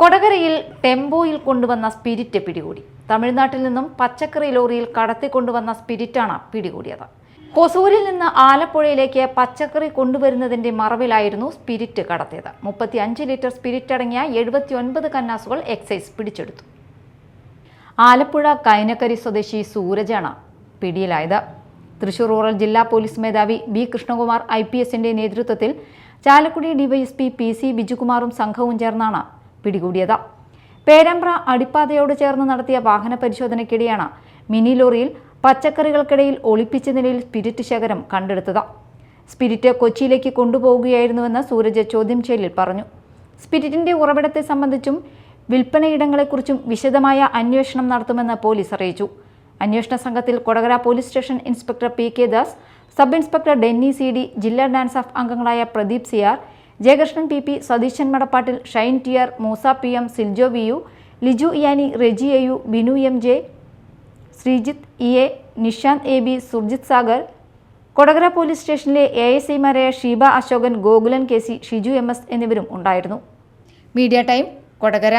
കൊടകരയിൽ ടെമ്പോയിൽ കൊണ്ടുവന്ന സ്പിരിറ്റ് പിടികൂടി. തമിഴ്നാട്ടിൽ നിന്നും പച്ചക്കറി ലോറിയിൽ കടത്തിക്കൊണ്ടുവന്ന സ്പിരിറ്റാണ് പിടികൂടിയത്. ഹൊസൂരിൽ നിന്ന് ആലപ്പുഴയിലേക്ക് പച്ചക്കറി കൊണ്ടുവരുന്നതിന്റെ മറവിലായിരുന്നു സ്പിരിറ്റ് കടത്തിയത്. മുപ്പത്തി അഞ്ച് ലിറ്റർ സ്പിരിറ്റ് അടങ്ങിയ എഴുപത്തി ഒൻപത് കന്നാസുകൾ എക്സൈസ് പിടിച്ചെടുത്തു. ആലപ്പുഴ കൈനക്കരി സ്വദേശി സൂരജാണ് പിടിയിലായത്. തൃശൂർ റൂറൽ ജില്ലാ പോലീസ് മേധാവി ബി കൃഷ്ണകുമാർ ഐ പി എസിന്റെ നേതൃത്വത്തിൽ ചാലക്കുടി ഡിവൈഎസ്പി പി സി ബിജുകുമാറും സംഘവും ചേർന്നാണ് പിടികൂടിയത്. പേരമ്പ്ര അടിപ്പാതയോട് ചേർന്ന് നടത്തിയ വാഹന പരിശോധനയ്ക്കിടെയാണ് മിനി ലോറിയിൽ പച്ചക്കറികൾക്കിടയിൽ ഒളിപ്പിച്ച നിലയിൽ സ്പിരിറ്റ് ശേഖരം കണ്ടെടുത്തത്. സ്പിരിറ്റ് കൊച്ചിയിലേക്ക് കൊണ്ടുപോവുകയായിരുന്നുവെന്ന് സൂരജ് ചോദ്യം ചെയ്യലിൽ പറഞ്ഞു. സ്പിരിറ്റിന്റെ ഉറവിടത്തെ സംബന്ധിച്ചും വിൽപ്പനയിടങ്ങളെക്കുറിച്ചും വിശദമായ അന്വേഷണം നടത്തുമെന്ന് പോലീസ് അറിയിച്ചു. അന്വേഷണ സംഘത്തിൽ Kodakara police station inspector P K Das sub inspector Denny C D ജില്ലാ ഡാൻസ് ഓഫ് അംഗങ്ങളായ Pradeep C R Jayakrishnan P P Satheesan Madappattil Shine T R Moosa P M Siljo V U Liju ഇയാനി Reji A U Binu M J Sreejith E A Nishanth A B Surjith Sagar Kodakara police സ്റ്റേഷനിലെ A S ഐമാരായ Sheeba Ashokan Gokulan K C Shiju M S എന്നിവരും ഉണ്ടായിരുന്നു. Media time Kodakara.